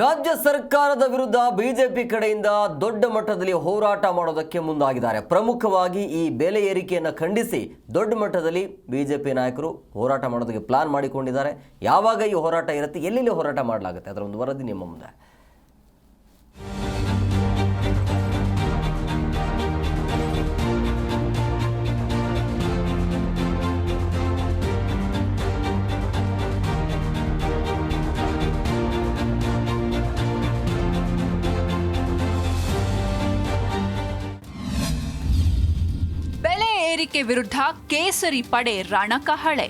ರಾಜ್ಯ ಸರ್ಕಾರದ ವಿರುದ್ಧ ಬಿಜೆಪಿ ಕಡೆಯಿಂದ ದೊಡ್ಡ ಮಟ್ಟದಲ್ಲಿ ಹೋರಾಟ ಮಾಡೋದಕ್ಕೆ ಮುಂದಾಗಿದ್ದಾರೆ. ಪ್ರಮುಖವಾಗಿ ಈ ಬೆಲೆ ಏರಿಕೆಯನ್ನು ಖಂಡಿಸಿ ದೊಡ್ಡ ಮಟ್ಟದಲ್ಲಿ ಬಿಜೆಪಿ ನಾಯಕರು ಹೋರಾಟ ಮಾಡೋದಕ್ಕೆ ಪ್ಲಾನ್ ಮಾಡಿಕೊಂಡಿದ್ದಾರೆ. ಯಾವಾಗ ಈ ಹೋರಾಟ ಇರುತ್ತೆ, ಎಲ್ಲೆಲ್ಲಿ ಹೋರಾಟ ಮಾಡಲಾಗುತ್ತೆ? ಅದರ ಒಂದು ವರದಿ ನಿಮ್ಮ ಮುಂದೆ. ವಿರುದ್ಧ ಕೇಸರಿ ಪಡೆ ರಣಕಹಳೆ.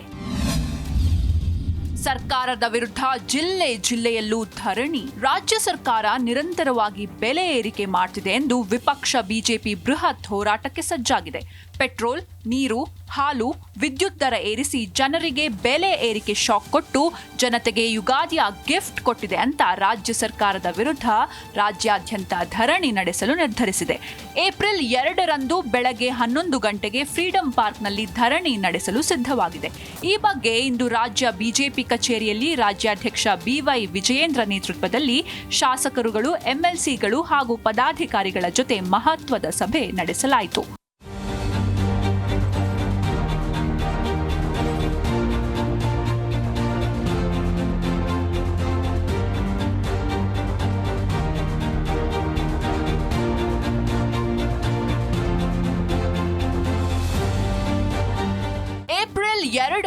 ಸರ್ಕಾರದ ವಿರುದ್ಧ ಜಿಲ್ಲೆ ಜಿಲ್ಲೆಯಲ್ಲೂ ಧರಣಿ. ರಾಜ್ಯ ಸರ್ಕಾರ ನಿರಂತರವಾಗಿ ಬೆಲೆ ಏರಿಕೆ ಮಾಡ್ತಿದೆ ಎಂದು ವಿಪಕ್ಷ ಬಿಜೆಪಿ ಬೃಹತ್ ಹೋರಾಟಕ್ಕೆ ಸಜ್ಜಾಗಿದೆ. ಪೆಟ್ರೋಲ್, ನೀರು, ಹಾಲು, ವಿದ್ಯುತ್ ದರ ಏರಿಸಿ ಜನರಿಗೆ ಬೆಲೆ ಏರಿಕೆ ಶಾಕ್ ಕೊಟ್ಟು ಜನತೆಗೆ ಯುಗಾದಿಯ ಗಿಫ್ಟ್ ಕೊಟ್ಟಿದೆ ಅಂತ ರಾಜ್ಯ ಸರ್ಕಾರದ ವಿರುದ್ಧ ರಾಜ್ಯಾದ್ಯಂತ ಧರಣಿ ನಡೆಸಲು ನಿರ್ಧರಿಸಿದೆ. ಏಪ್ರಿಲ್ ಎರಡರಂದು ಬೆಳಗ್ಗೆ ಹನ್ನೊಂದು ಗಂಟೆಗೆ ಫ್ರೀಡಂ ಪಾರ್ಕ್ನಲ್ಲಿ ಧರಣಿ ನಡೆಸಲು ಸಿದ್ಧವಾಗಿದೆ. ಈ ಬಗ್ಗೆ ಇಂದು ರಾಜ್ಯ ಬಿಜೆಪಿ ಕಚೇರಿಯಲ್ಲಿ ರಾಜ್ಯಾಧ್ಯಕ್ಷ ಬಿವೈ ವಿಜಯೇಂದ್ರ ನೇತೃತ್ವದಲ್ಲಿ ಶಾಸಕರುಗಳು, ಎಂಎಲ್ಸಿಗಳು ಹಾಗೂ ಪದಾಧಿಕಾರಿಗಳ ಜೊತೆ ಮಹತ್ವದ ಸಭೆ ನಡೆಸಲಾಯಿತು.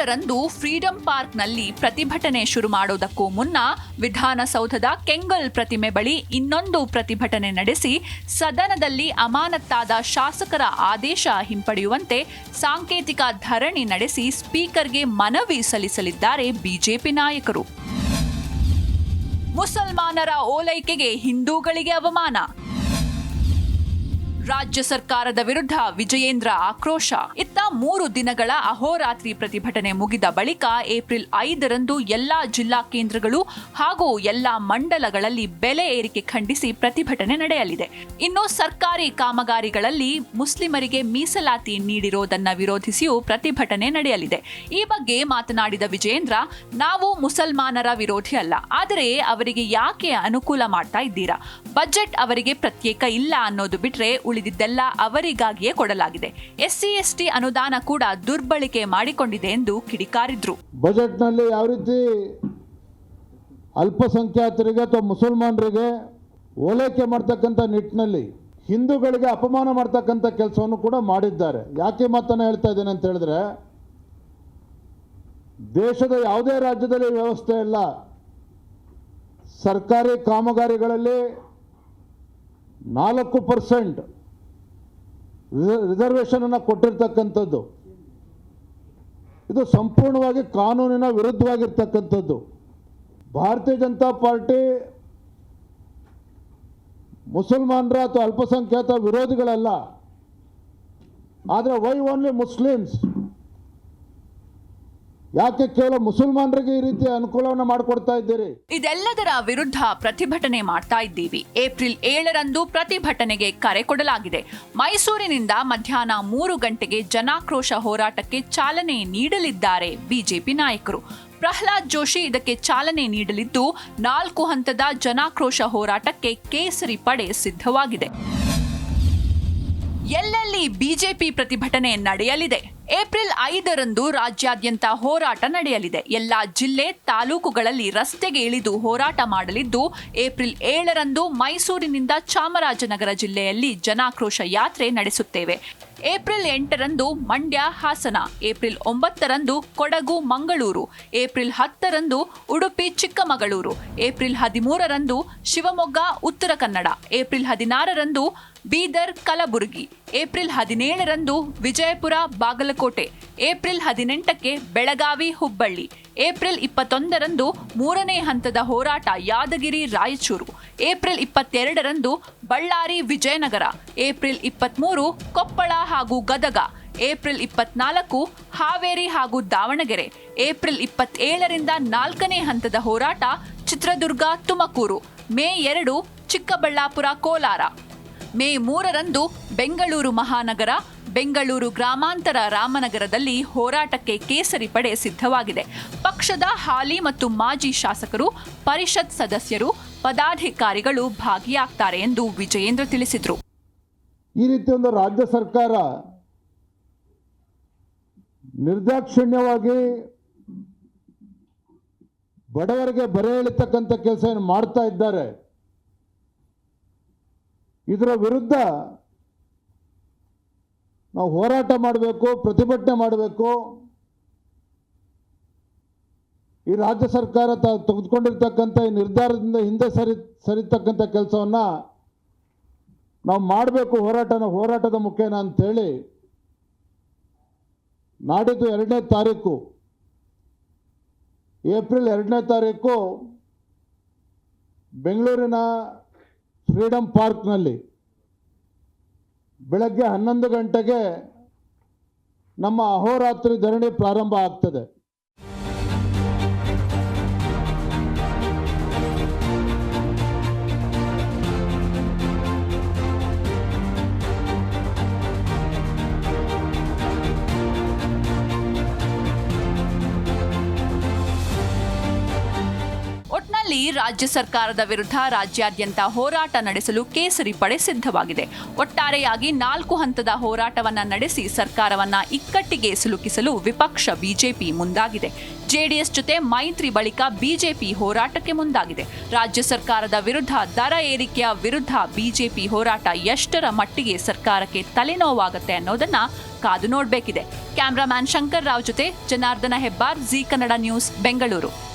ಎರಡರಂದು ಫ್ರೀಡಂ ಪಾರ್ಕ್ನಲ್ಲಿ ಪ್ರತಿಭಟನೆ ಶುರು ಮಾಡೋದಕ್ಕೂ ಮುನ್ನ ವಿಧಾನಸೌಧದ ಕೆಂಗಲ್ ಪ್ರತಿಮೆ ಬಳಿ ಇನ್ನೊಂದು ಪ್ರತಿಭಟನೆ ನಡೆಸಿ ಸದನದಲ್ಲಿ ಅಮಾನತ್ತಾದ ಶಾಸಕರ ಆದೇಶ ಹಿಂಪಡೆಯುವಂತೆ ಸಾಂಕೇತಿಕ ಧರಣಿ ನಡೆಸಿ ಸ್ಪೀಕರ್ಗೆ ಮನವಿ ಸಲ್ಲಿಸಲಿದ್ದಾರೆ ಬಿಜೆಪಿ ನಾಯಕರು. ಮುಸಲ್ಮಾನರ ಓಲೈಕೆಗೆ ಹಿಂದೂಗಳಿಗೆ ಅವಮಾನ. ರಾಜ್ಯ ಸರ್ಕಾರದ ವಿರುದ್ಧ ವಿಜಯೇಂದ್ರ ಆಕ್ರೋಶ. ಇತ್ತ ಮೂರು ದಿನಗಳ ಅಹೋರಾತ್ರಿ ಪ್ರತಿಭಟನೆ ಮುಗಿದ ಬಳಿಕ ಏಪ್ರಿಲ್ ಐದರಂದು ಎಲ್ಲಾ ಜಿಲ್ಲಾ ಕೇಂದ್ರಗಳು ಹಾಗೂ ಎಲ್ಲಾ ಮಂಡಲಗಳಲ್ಲಿ ಬೆಲೆ ಏರಿಕೆ ಖಂಡಿಸಿ ಪ್ರತಿಭಟನೆ ನಡೆಯಲಿದೆ. ಇನ್ನು ಸರ್ಕಾರಿ ಕಾಮಗಾರಿಗಳಲ್ಲಿ ಮುಸ್ಲಿಮರಿಗೆ ಮೀಸಲಾತಿ ನೀಡಿರೋದನ್ನ ವಿರೋಧಿಸಿಯೂ ಪ್ರತಿಭಟನೆ ನಡೆಯಲಿದೆ. ಈ ಬಗ್ಗೆ ಮಾತನಾಡಿದ ವಿಜಯೇಂದ್ರ, ನಾವು ಮುಸಲ್ಮಾನರ ವಿರೋಧಿ ಅಲ್ಲ. ಆದರೆ ಅವರಿಗೆ ಯಾಕೆ ಅನುಕೂಲ ಮಾಡ್ತಾ ಇದ್ದೀರಾ? ಬಜೆಟ್ ಅವರಿಗೆ ಪ್ರತ್ಯೇಕ ಇಲ್ಲ ಅನ್ನೋದು ಬಿಟ್ರೆ ಉಳಿದಿದ್ದೆಲ್ಲ ಅವರಿಗಾಗಿಯೇ ಕೊಡಲಾಗಿದೆ. ಎಸ್ಸಿ, ಎಸ್ಟಿ ಅನುದಾನ ಕೂಡ ದುರ್ಬಳಕೆ ಮಾಡಿಕೊಂಡಿದೆ ಎಂದು ಕಿಡಿಕಾರಿದ್ರು. ಬಜೆಟ್ನಲ್ಲಿ ಯಾವ ರೀತಿ ಅಲ್ಪಸಂಖ್ಯಾತರಿಗೆ ಅಥವಾ ಮುಸಲ್ಮಾನರಿಗೆ ಓಲೈಕೆ ಮಾಡ್ತಕ್ಕಂಥ ನಿಟ್ಟಿನಲ್ಲಿ ಹಿಂದೂಗಳಿಗೆ ಅಪಮಾನ ಮಾಡ್ತಕ್ಕಂಥ ಕೆಲಸವನ್ನು ಕೂಡ ಮಾಡಿದ್ದಾರೆ. ಯಾಕೆ ಮಾತನ್ನು ಹೇಳ್ತಾ ಇದ್ದೇನೆ ಅಂತ ಹೇಳಿದ್ರೆ, ದೇಶದ ಯಾವುದೇ ರಾಜ್ಯದಲ್ಲಿ ವ್ಯವಸ್ಥೆ ಇಲ್ಲ. ಸರ್ಕಾರಿ ಕಾಮಗಾರಿಗಳಲ್ಲಿ ನಾಲ್ಕು ಪರ್ಸೆಂಟ್ ರಿಸರ್ವೇಷನನ್ನು ಕೊಟ್ಟಿರ್ತಕ್ಕಂಥದ್ದು. ಇದು ಸಂಪೂರ್ಣವಾಗಿ ಕಾನೂನಿನ ವಿರುದ್ಧವಾಗಿರ್ತಕ್ಕಂಥದ್ದು. ಭಾರತೀಯ ಜನತಾ ಪಾರ್ಟಿ ಮುಸಲ್ಮಾನರ ಅಥವಾ ಅಲ್ಪಸಂಖ್ಯಾತ ವಿರೋಧಿಗಳಲ್ಲ. ಆದರೆ ವೈ ಓನ್ಲಿ ಮುಸ್ಲಿಮ್ಸ್ ಯಾಕೆ ಕೇವಲ ಮುಸಲ್ಮಾನರಿಗೆ ಈ ರೀತಿ ಅನುಕೂಲವನ್ನು ಮಾಡಿಕೊಡ್ತಾ ಇದ್ದೀರಿ? ಇದೆಲ್ಲದರ ವಿರುದ್ಧ ಪ್ರತಿಭಟನೆ ಮಾಡ್ತಾ ಇದ್ದೀವಿ. ಏಪ್ರಿಲ್ ಏಳರಂದು ಪ್ರತಿಭಟನೆಗೆ ಕರೆ ಕೊಡಲಾಗಿದೆ. ಮೈಸೂರಿನಿಂದ ಮಧ್ಯಾಹ್ನ ಮೂರು ಗಂಟೆಗೆ ಜನಾಕ್ರೋಶ ಹೋರಾಟಕ್ಕೆ ಚಾಲನೆ ನೀಡಲಿದ್ದಾರೆ ಬಿಜೆಪಿ ನಾಯಕರು. ಪ್ರಹ್ಲಾದ್ ಜೋಶಿ ಇದಕ್ಕೆ ಚಾಲನೆ ನೀಡಲಿದ್ದು, ನಾಲ್ಕು ಹಂತದ ಜನಾಕ್ರೋಶ ಹೋರಾಟಕ್ಕೆ ಕೇಸರಿ ಪಡೆ ಸಿದ್ಧವಾಗಿದೆ. ಎಲ್ಲೆಲ್ಲಿ ಬಿಜೆಪಿ ಪ್ರತಿಭಟನೆ ನಡೆಯಲಿದೆ? ಏಪ್ರಿಲ್ ಐದರಂದು ರಾಜ್ಯಾದ್ಯಂತ ಹೋರಾಟ ನಡೆಯಲಿದೆ. ಎಲ್ಲ ಜಿಲ್ಲೆ, ತಾಲೂಕುಗಳಲ್ಲಿ ರಸ್ತೆಗೆ ಇಳಿದು ಹೋರಾಟ ಮಾಡಲಿದ್ದು, ಏಪ್ರಿಲ್ ಏಳರಂದು ಮೈಸೂರಿನಿಂದ ಚಾಮರಾಜನಗರ ಜಿಲ್ಲೆಯಲ್ಲಿ ಜನಾಕ್ರೋಶ ಯಾತ್ರೆ ನಡೆಸುತ್ತೇವೆ. ಏಪ್ರಿಲ್ ಎಂಟರಂದು ಮಂಡ್ಯ, ಹಾಸನ, ಏಪ್ರಿಲ್ ಒಂಬತ್ತರಂದು ಕೊಡಗು, ಮಂಗಳೂರು, ಏಪ್ರಿಲ್ ಹತ್ತರಂದು ಉಡುಪಿ, ಚಿಕ್ಕಮಗಳೂರು, ಏಪ್ರಿಲ್ ಹದಿಮೂರರಂದು ಶಿವಮೊಗ್ಗ, ಉತ್ತರ ಕನ್ನಡ, ಏಪ್ರಿಲ್ ಹದಿನಾರರಂದು ಬೀದರ್, ಕಲಬುರಗಿ, ಏಪ್ರಿಲ್ ಹದಿನೇಳರಂದು ವಿಜಯಪುರ, ಬಾಗಲಕೋಟೆ ಏಪ್ರಿಲ್ ಹದಿನೆಂಟಕ್ಕೆ ಬೆಳಗಾವಿ ಹುಬ್ಬಳ್ಳಿ. ಏಪ್ರಿಲ್ ಇಪ್ಪತ್ತೊಂದರಂದು ಮೂರನೇ ಹಂತದ ಹೋರಾಟ ಯಾದಗಿರಿ, ರಾಯಚೂರು. ಏಪ್ರಿಲ್ ಇಪ್ಪತ್ತೆರಡರಂದು ಬಳ್ಳಾರಿ, ವಿಜಯನಗರ. ಏಪ್ರಿಲ್ ಇಪ್ಪತ್ತ್ಮೂರು ಕೊಪ್ಪಳ ಹಾಗೂ ಗದಗ. ಏಪ್ರಿಲ್ ಇಪ್ಪತ್ನಾಲ್ಕು ಹಾವೇರಿ ಹಾಗೂ ದಾವಣಗೆರೆ. ಏಪ್ರಿಲ್ ಇಪ್ಪತ್ತೇಳರಿಂದ ನಾಲ್ಕನೇ ಹಂತದ ಹೋರಾಟ ಚಿತ್ರದುರ್ಗ, ತುಮಕೂರು. ಮೇ ಎರಡು ಚಿಕ್ಕಬಳ್ಳಾಪುರ, ಕೋಲಾರ. ಮೇ ಮೂರರಂದು ಬೆಂಗಳೂರು ಮಹಾನಗರ ಬೆಂಗಳೂರು ಗ್ರಾಮಾಂತರ ರಾಮನಗರದಲ್ಲಿ ಹೋರಾಟಕ್ಕೆ ಕೇಸರಿ ಪಡೆ ಸಿದ್ಧವಾಗಿದೆ. ಪಕ್ಷದ ಹಾಲಿ ಮತ್ತು ಮಾಜಿ ಶಾಸಕರು, ಪರಿಷತ್ ಸದಸ್ಯರು, ಪದಾಧಿಕಾರಿಗಳು ಭಾಗಿಯಾಗ್ತಾರೆ ಎಂದು ವಿಜಯೇಂದ್ರ ತಿಳಿಸಿದರು. ಈ ರೀತಿ ಒಂದು ರಾಜ್ಯ ಸರ್ಕಾರ ನಿರ್ದಾಕ್ಷಿಣ್ಯವಾಗಿ ಬಡವರಿಗೆ ಬರೆ ಎಳಿತಕ್ಕಂಥ ಕೆಲಸ ಏನು ಮಾಡ್ತಾ ಇದ್ದಾರೆ. ಇದರ ವಿರುದ್ಧ ನಾವು ಹೋರಾಟ ಮಾಡಬೇಕು, ಪ್ರತಿಭಟನೆ ಮಾಡಬೇಕು. ಈ ರಾಜ್ಯ ಸರ್ಕಾರ ತ- ತೆಗೆದುಕೊಂಡಿರ್ತಕ್ಕಂಥ ಈ ನಿರ್ಧಾರದಿಂದ ಹಿಂದೆ ಸರಿ, ಸರಿತಕ್ಕಂಥ ಕೆಲಸವನ್ನು ನಾವು ಮಾಡಬೇಕು, ಹೋರಾಟನ, ಹೋರಾಟದ ಮುಖೇನ ಅಂಥೇಳಿ ನಾಡಿದ್ದು ಎರಡನೇ ತಾರೀಕು. ಏಪ್ರಿಲ್ ಎರಡನೇ ತಾರೀಕು ಬೆಂಗಳೂರಿನ ಫ್ರೀಡಮ್ ಪಾರ್ಕ್ನಲ್ಲಿ ಬೆಳಗ್ಗೆ ಹನ್ನೊಂದು ಗಂಟೆಗೆ ನಮ್ಮ ಅಹೋರಾತ್ರಿ ಧರಣಿ ಪ್ರಾರಂಭ ಆಗ್ತದೆ. ರಾಜ್ಯ ಸರ್ಕಾರದ ವಿರುದ್ಧ ರಾಜ್ಯಾದ್ಯಂತ ಹೋರಾಟ ನಡೆಸಲು ಕೇಸರಿ ಪಡೆ ಸಿದ್ಧವಾಗಿದೆ. ಒಟ್ಟಾರೆಯಾಗಿ ನಾಲ್ಕು ಹಂತದ ಹೋರಾಟವನ್ನ ನಡೆಸಿ ಸರ್ಕಾರವನ್ನ ಇಕ್ಕಟ್ಟಿಗೆ ಸಿಲುಕಿಸಲು ವಿಪಕ್ಷ ಬಿಜೆಪಿ ಮುಂದಾಗಿದೆ. ಜೆಡಿಎಸ್ ಜೊತೆ ಮೈತ್ರಿ ಬಳಿಕ ಬಿಜೆಪಿ ಹೋರಾಟಕ್ಕೆ ಮುಂದಾಗಿದೆ. ರಾಜ್ಯ ಸರ್ಕಾರದ ವಿರುದ್ಧ ದರ ಏರಿಕೆಯ ವಿರುದ್ಧ ಬಿಜೆಪಿ ಹೋರಾಟ ಎಷ್ಟರ ಮಟ್ಟಿಗೆ ಸರ್ಕಾರಕ್ಕೆ ತಲೆನೋವಾಗುತ್ತೆ ಅನ್ನೋದನ್ನ ಕಾದು ನೋಡಬೇಕಿದೆ. ಕ್ಯಾಮ್ರಾಮ್ಯಾನ್ ಶಂಕರ್ ರಾವ್ ಜೊತೆ Janardhana Hebbar, Z Kannada news, Bengaluru.